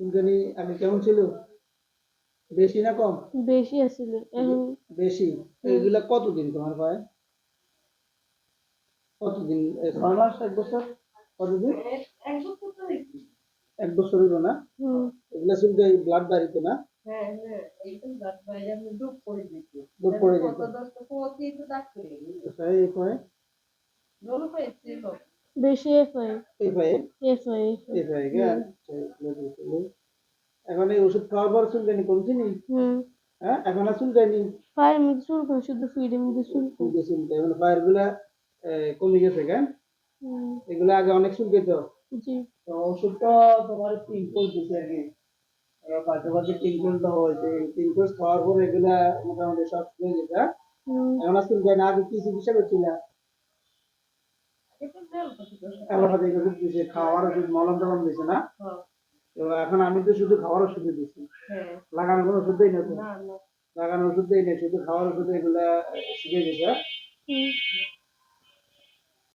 চুলকানি আগে কেমন ছিল? বেশি না কম? বেশি আছিল এখন? বেশি? এইগুলা কতদিন তোমার পায়ে কতদিন? ছয় মাস এক বছর? কতদিন? এক বছর হইল না? এগুলা চুলকাই ব্লাড বাড়িতো না? হ্যাঁ হ্যাঁ বেশি এই পায়ে গে আচ্ছা, এগুলা এখন এই ওষুধ খাওয়ার পর চুলকানি কমছে নি হ্যাঁ এখন আর চুলকানি পায়ের মধ্যে চুলকান শুধু ফিডের মধ্যে চুলকান। মানে পায়েরগুলা কমে গেছে কেন এগুলা আগে অনেক চুলকাইত। জি। তো ওষুধটা তোমার তিন কোর্স দিছে আর কি পাশে পাশে তিন কোর্স দেওয়া হয়েছে তিন কোর্স খাওয়ার পর এগুলা মোটামুটি সব হয়ে হ্যাঁ? এখন আর না আগে কি চিকিৎসা করছিল? ওষুধ খাওয়ার ওষুধ মলম টলম দিছে না? হ্যাঁ। তো এখন আমি তো শুধু খাওয়ার ওষুধ দিচ্ছি হ্যাঁ। লাগানোর কোনো ওষুধ দেই না তো লাগানোর ওষুধ দেই না শুধু খাওয়ার ওষুধ এগুলা শিখে গেছে। হ্যাঁ?